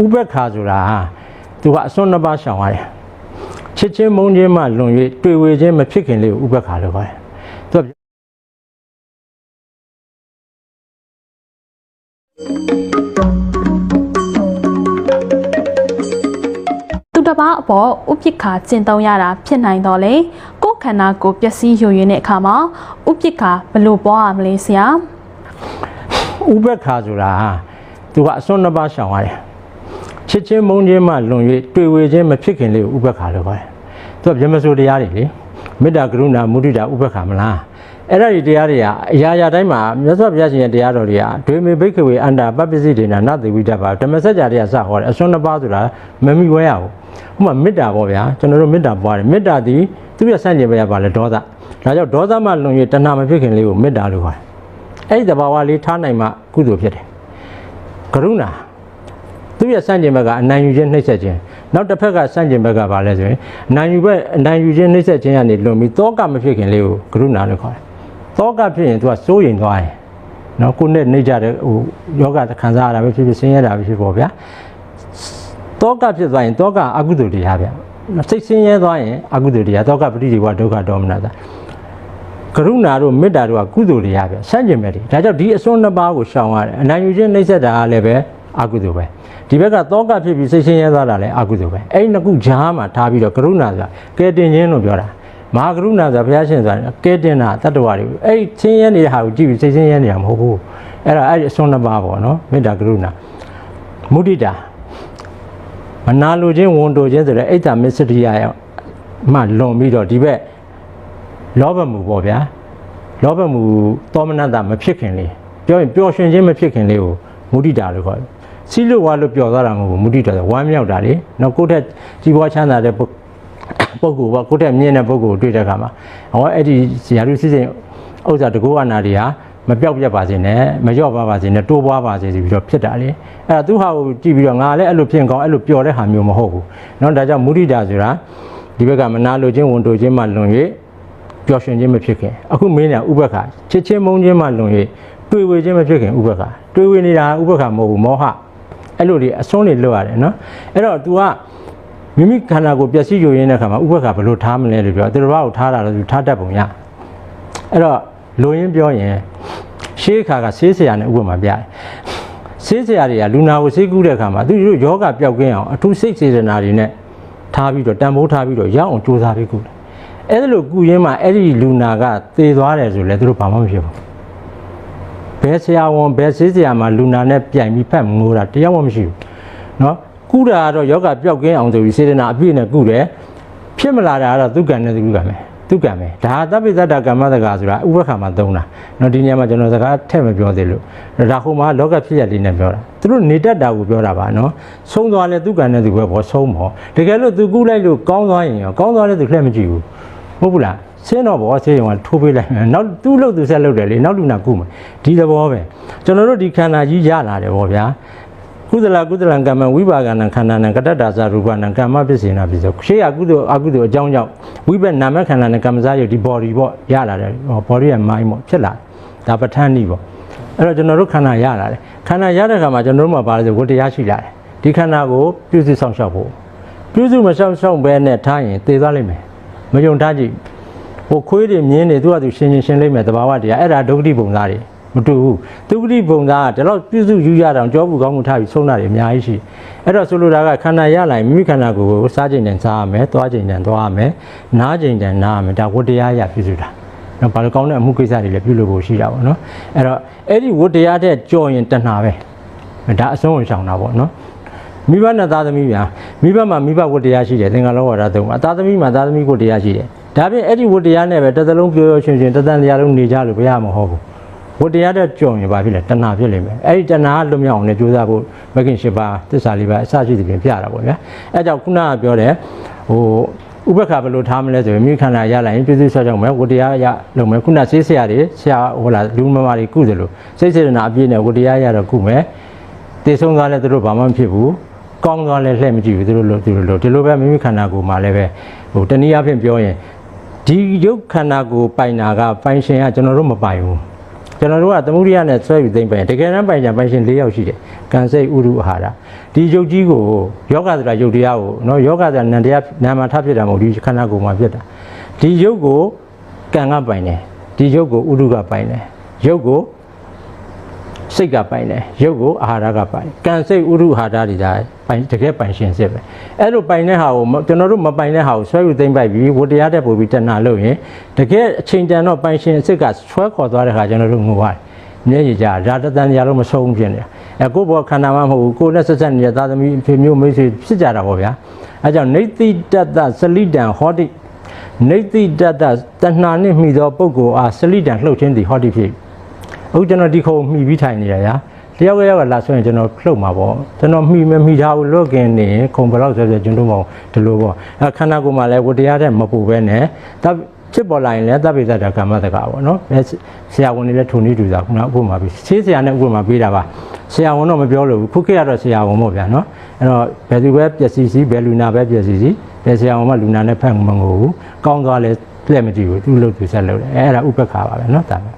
ဥပက္ခာဆိုတာဟာသူကအစွန်းနှစ်ပါးရှောင်ရတယ်ချစ်ချင်းမုန်းချင်းမှလွန်၍တွေ့ဝေချင်းမဖြစ်ခင်လေးကိုဥပက္ခာလို့ခေါ်တယ်သူကသူတစ်ပါးအပေါ်ဥပိ္ပခာကျင့်သုံးရတာဖြစ်နိုင်တော့လေကိုယ်ခန္ဓာကိုယ်ပျက်စီးယိုယွင်းတဲ့အခါမှာဥပိ္ပခာဘယ်လို့ပွားရမလဲဆရာဥပက္ခာဆိုတာဟာသူကအစွန်းနှစ်ပါးရှောင်ရတယ် ချစ်ချင်းမုန်းချင်းမှလွန်၍တွေ့ဝေချင်းမဖြစ်ခင်လေးကိုဥပက္ခာလို့ခေါ်တယ်သူကဗြဟ္မစိုးတရားတွေလေမေတ္တာကရုဏာမုဒိတာဥပက္ခာမလားအဲ့ဒါဒီတရားတွေကအရာရာတိုင်းမှာမြတ်စွာဘုရားရှင်ရဲ့တရားတော်တွေကဒွေမေဘိက္ခဝေအန္တာပပ္ပစိဒေနာနသေဝိတ္တပါဓမ္မစကြာတွေကစဟောတယ်အစွန်းနှစ်ပါးဆိုတာမမိဝဲရဘူးဥပမာမေတ္တာပေါ့ဗျာကျွန်တော်တို့မေတ္တာပွားတယ်မေတ္တာဒီသူပြဆန့်ကျင်ဘက်ရပါလေဒေါသဒါကြောင့်ဒေါသမလွန်၍တဏှာမဖြစ်ခင်လေးကိုမေတ္တာလို့ခေါ်တယ်အဲ့ဒီတဘာဝလေးထားနိုင်မှကုသိုလ်ဖြစ်တယ်ကရုဏာ သူရဲ့စန့်ကျင်ဘက်ကအနိုင်ယူခြင်းနှိပ်စက်ခြင်းနောက်တစ်ဖက်ကစန့်ကျင်ဘက်ကဘာလဲဆိုရင်အနိုင်ယူဘက်အနိုင်ယူခြင်းနှိပ်စက်ခြင်းကနေလွန်ပြီးတောကမဖြစ်ခင်လေးကိုကရုဏာလို့ခေါ်တယ်တောကဖြစ်ရင်သူကစိုးရင်သွားရင်နော်ကိုယ်နဲ့နှိပ်ကြတဲ့ဟိုယောဂခံစားရတာပဲဖြစ်ဖြစ်ဆင်းရဲတာပဲဖြစ်ပေါ့ဗျာတောကဖြစ်သွားရင်တောကအကုသိုလ်တရားဗျစိတ်ဆင်းရဲသွားရင်အကုသိုလ်တရားတောကပဋိဒီဝဒုက္ခဒေါမနတာကရုဏာတို့မေတ္တာတို့ကကုသိုလ်တွေရပဲဆန့်ကျင်ဘက်တွေဒါကြောင့်ဒီအစွန်းနှစ်ပါးကိုရှောင်ရတယ်အနိုင်ယူခြင်းနှိပ်စက်တာကလည်းပဲအကုသိုလ်ပဲ ဒီဘက်ကသောကဖြစ်ပြီးစိတ်ဆင်းရဲသွားတာလည်းအကုသိုလ်ပဲအဲ့ဒီနှစ်ခုဂျားမှာထားပြီးတော့ကရုဏာဆိုတာကဲတင်ခြင်းလို့ပြောတာမဟာကရုဏာဆိုတာဘုရားရှင်ဆိုတာကဲတင်တာတတ္တဝါတွေအဲ့ဒီဆင်းရဲနေတဲ့ဟာကိုကြည့်ပြီးစိတ်ဆင်းရဲနေတာမဟုတ်ဘူးအဲ့ဒါအဲ့ဒီအစွန်းနှစ်ပါးပေါ့နော်မေတ္တာကရုဏာမုဒိတာမနာလိုခြင်းဝန်တိုခြင်းဆိုတဲ့အိတ်တာမစ္စရိယရဲ့မှလွန်ပြီးတော့ဒီဘက်လောဘမှုပေါ့ဗျာလောဘမှုတောမနတမဖြစ်ခင်လေးပြောရင်ပျော်ရွှင်ခြင်းမဖြစ်ခင်လေးကိုမုဒိတာလို့ခေါ်တယ် စီလို့ဝါလို့ပျော်သွားတာမဟုတ်ဘူးမုဒိတာဆိုဝမ်းမြောက်တာလေနောက်ကိုယ့်ထက်ကြီးပွားချမ်းသာတဲ့ပုဂ္ပုဂ္ဂိုလ်ပေါ့ကိုယ့်ထက်မြင့်တဲ့ပုဂ္ဂိုလ်ကိုတွေ့တဲ့အခါမှာဟောအဲ့ဒီဇာတုစစ်စဉ်ဥစ္စာတကူအနာတွေဟာမပြောက်ပြတ်ပါစေနဲ့မလျော့ပါပါစေနဲ့တိုးပွားပါစေဆိုပြီးတော့ဖြစ်တာလေအဲ့ဒါသူဟာကိုကြည့်ပြီးတော့ငါလည်းအဲ့လိုဖြစ်ရင်ကောင်းအဲ့လိုပျော်တဲ့ဟာမျိုးမဟုတ်ဘူးเนาะဒါကြောင့်မုဒိတာဆိုတာဒီဘက်ကမနာလိုခြင်းဝန်တိုခြင်းမှလွန်၍ ပျော်ရွှင်ခြင်းမဖြစ်ခင်အခုမင်းညာဥပက္ခချစ်ချင်းမုန်းခြင်းမှလွန်၍တွေ့ဝေခြင်းမဖြစ်ခင်ဥပက္ခတွေ့ဝေနေတာဥပက္ခမဟုတ်ဘူးမောဟ အဲ့လိုတွေအစွန်းတွေလွတ်ရတယ်နော်အဲ့တော့ तू ကမိမိခန္ဓာကိုယ်ပျက်စီးယိုရင်းတဲ့ခါမှာဥပက္ခဘယ်လိုထားမလဲလို့ပြောသူတစ်ပါးကိုထားတာလို့သူထားတတ်ပုံရအဲ့တော့လိုရင်းပြောရင်ရှေးခါကဆေးဆရာနဲ့ဥပမာပြတယ်ဆေးဆရာတွေကလူနာကိုဆေးကူးတဲ့ခါမှာသူတို့ယောဂပျောက်ကင်းအောင်အထူးစိတ်စေတနာတွေနဲ့ထားပြီးတော့တန်ဖိုးထားပြီးတော့ရအောင်စူးစမ်းပြီးကူတယ်အဲ့ဒါလို့ကုရင်းမှာအဲ့ဒီလူနာကသေသွားတယ်ဆိုလဲသူတို့ဘာမှမဖြစ်ဘူး ဘယ်ဆရာဝန်ဘယ်ဆေးဆရာမှာလူနာနဲ့ပြိုင်ပြီးဖတ်ငိုးတာတရားမှမရှိဘူးเนาะကုတာကတော့ယောဂပျောက်ကင်းအောင်ဆိုပြီးစေတနာအပြည့်နဲ့ကုတယ်ဖြစ်မလာတာကတော့သူကံနဲ့သူကံပဲသူကံပဲဒါသဗ္ဗိသတ္တကမ္မတကာဆိုတာဥပ္ပခါမှာသုံးတာเนาะဒီနေရာမှာကျွန်တော်စကားထည့်မပြောသေးလို့ဒါဟိုမှာလောကဖြစ်ရလေးနဲ့ပြောတာသူတို့နေတတ်တာကိုပြောတာပါเนาะဆုံးသွားလဲသူကံနဲ့သူပဲဘောဆုံးမောတကယ်လို့သူကုလိုက်လို့ကောင်းသွားရင်ရောကောင်းသွားလဲသူလှည့်မကြည့်ဘူး ဟုတ်ဘူးလား ဆင်းတော့ဘောဆေးရုံကထိုးပေးလိုက်မယ်နောက်သူ့လို့သူဆက်လုပ်တယ်လေနောက်လူနာကုမယ်ဒီသဘောပဲကျွန်တော်တို့ဒီခန္ဓာကြီးရလာတယ်ဗောဗျာကုသလကုသလံကမ္မဝိပါကနံခန္ဓာနံကတ္တတာသရူပနံကမ္မပစ္စေနာပစ္စေရှေးကကုသိုလ်အကုသိုလ်အကြောင်းကြောင့်ဝိဘက်နာမခန္ဓာနဲ့ကမ္မစားရုပ်ဒီ body ပေါ့ရလာတယ်ဟော body ရဲ့ mind ပေါ့ဖြစ်လာတယ်ဒါပဋ္ဌာန်းဤပေါ့အဲ့တော့ကျွန်တော်တို့ခန္ဓာရလာတယ်ခန္ဓာရတဲ့ခါမှာကျွန်တော်တို့မှာပါလဲဆိုဝတ္တရားရှိလာတယ်ဒီခန္ဓာကိုပြုစုဆောင်ရှောက်ဖို့ပြုစုမဆောင်ရှောက်ဘဲနဲ့ထားရင်သေသွားလိမ့်မယ်မယုံထားကြည့်ဟို ခွေးတွေမြင်းတွေသူကသူရှင်းရှင်းရှင်းလိမ့်မယ်တဘာဝတရားအဲ့ဒါဒုက္ခတိပုံသားတွေမတူဘူးဒုက္ခတိပုံသားကဒီလောက်ပြုစုယူရအောင်ကြောဘူးကောင်းမှုထားပြီးဆုံးတာတွေအများကြီးရှိအဲ့တော့ဆိုလိုတာကခန္ဓာရလာရင်မိမိခန္ဓာကိုယ်ကိုစားချိန်တန်စားရမယ်သွားချိန်တန်သွားရမယ်နားချိန်တန်နားရမယ်ဒါဝတ္တရားရပြုစုတာနော်ဘာလို့ကောင်းတဲ့အမှုကိစ္စတွေလည်းပြုလုပ်ဖို့ရှိတာပေါ့နော်အဲ့တော့အဲ့ဒီဝတ္တရားတဲ့ကြော်ရင်တဏှာပဲဒါအဆုံးကိုရှောင်တာပေါ့နော်မိဘနဲ့သားသမီးများမိဘမှာမိဘဝတ္တရားရှိတယ်သင်္ကန်းလောဝါဒသုံးပါသားသမီးမှာသားသမီးဝတ္တရားရှိတယ် ဒါပြင်အဲ့ဒီဝတ္တရားနဲ့ပဲတစ်သလုံးပြောပြောရှင်ရှင်တသန်တရားလုံးနေကြလို့ဘယ်ရမဟုတ်ဘူးဝတ္တရားတဲ့ကြုံရင်ဘာဖြစ်လဲတဏှာဖြစ်လိမ့်မယ်အဲ့ဒီတဏှာကလွတ်မြောက်အောင်လည်းကြိုးစားဖို့မဂ်ခင်၈ပါးသစ္စာလေးပါးအစရှိသဖြင့်ပြတာပေါ့ဗျာအဲ့ကြောင့်ခုနကပြောတယ်ဟိုဥပက္ခဘယ်လိုထားမလဲဆိုရင်မိခန္ဓာရလာရင်ပြည့်စုံဆောက်ကြောင်းမယ်ဝတ္တရားရလုံးမယ်ခုနဆေးဆရာတွေဆရာဟိုလာလူမမာတွေကုသလို့စိတ်စေတနာအပြည့်နဲ့ဝတ္တရားရတော့ကုမယ်တည်ဆုံးသွားလဲသူတို့ဘာမှမဖြစ်ဘူးကောင်းသွားလဲလှည့်မကြည့်ဘူးသူတို့လို့သူတို့လို့ဒီလိုပဲမိမိခန္ဓာကိုယ်မှာလည်းပဲဟိုတနည်းအားဖြင့်ပြောရင် ဒီရုပ်ခန္ဓာကိုယ်ပိုင်တာကပိုင်ရှင်ကကျွန်တော်တို့မပိုင်ဘူးကျကျွန်တော်တို့ကသမုဒိယနဲ့ဆွဲယူသိမ့်ပိုင်တကယ်တမ်းပိုင်ကြပိုင်ရှင်၄ယောက်ရှိတယ်ကံစိတ်ဥရုအာဟာရဒီယုတ်ကြီးကိုယောဂဆိုတာယုတ်တရားကိုနော်ယောဂဆိုတာနံတရားနာမထဖြစ်တာမဟုတ်ဒီခန္ဓာကိုယ်မှာဖြစ်တာဒီယုတ်ကိုကံကပိုင်တယ်ဒီယုတ်ကိုဥရုကပိုင်တယ်ယုတ်ကို စိတ်ကပိုင်တယ်ရုပ်ကိုအာဟာရကပိုင်ကံစိတ်ဥရုအာဟာရတွေဒါပိုင်တကယ်ပိုင်ရှင်စစ်ပဲအဲ့လိုပိုင်တဲ့ဟာကိုမကျွန်တော်တို့မပိုင်တဲ့ဟာကိုဆွဲယူသိမ့်ပိုက်ပြီးဝတရားတက်ပို့ပြီးတဏှာလို့ရင်တကယ်အချိန်တန်တော့ပိုင်ရှင်စစ်ကဆွဲခေါ်သွားတဲ့ခါကျွန်တော်တို့ငိုရတယ်မျက်ရည်ကြဓာတတန်ကြလို့မဆုံးဖြစ်နေအဲကိုယ့်ဘောခန္ဓာမှမဟုတ်ဘူးကိုယ်နဲ့ဆက်ဆက်နေတဲ့သာသမီအဖေမျိုးမိတ်ဆွေဖြစ်ကြတာပေါ့ဗျာအဲကြောင့်နေတိတတ္တစလိတံဟောတိနေတိတတ္တတဏှာနှင့်မိသောပုဂ္ဂိုလ်အားစလိတံလှုပ်ခြင်းသည်ဟောတိဖြစ် အခုကျွန်တော်ဒီခုံမှီပြီးထိုင်နေရရာတယောက်တစ်ယောက်ကလာဆိုရင်ကျွန်တော်လှုပ်မှာပေါ့ကျွန်တော်မှီမမှီထားဘူးလွတ်ကင်းနေရင်ခုံဘယ်လောက်ဆိုဆိုကျွန်တော်မောဒီလိုပေါ့အဲခန္ဓာကိုယ်မှာလည်းဝတရားတဲ့မပူပဲနဲ့တပ်ဖြစ်ပေါ်လာရင်လည်းတပ်ပိသတ္တကမ္မတကပေါ့နော်အဲဆရာဝန်တွေလည်းထုံနေတူတာခုနဥပမာပြီးဆေးဆရာနဲ့ဥပမာပေးတာပါဆရာဝန်တော့မပြောလို့ဘူးခုခေတ်ကတော့ဆရာဝန်ပေါ့ဗျာနော်အဲ့တော့ဘယ်သူပဲပျက်စီးစီဘယ်လူနာပဲပျက်စီးစီဘယ်ဆရာဝန်မှလူနာနဲ့ဖက်မငိုဘူးကောင်းသွားလဲလက်မကြည့်ဘူးသူ့လို့သူဆက်လုပ်တယ်အဲအဲ့ဒါဥပ္ပခါပါပဲနော်ဒါပဲ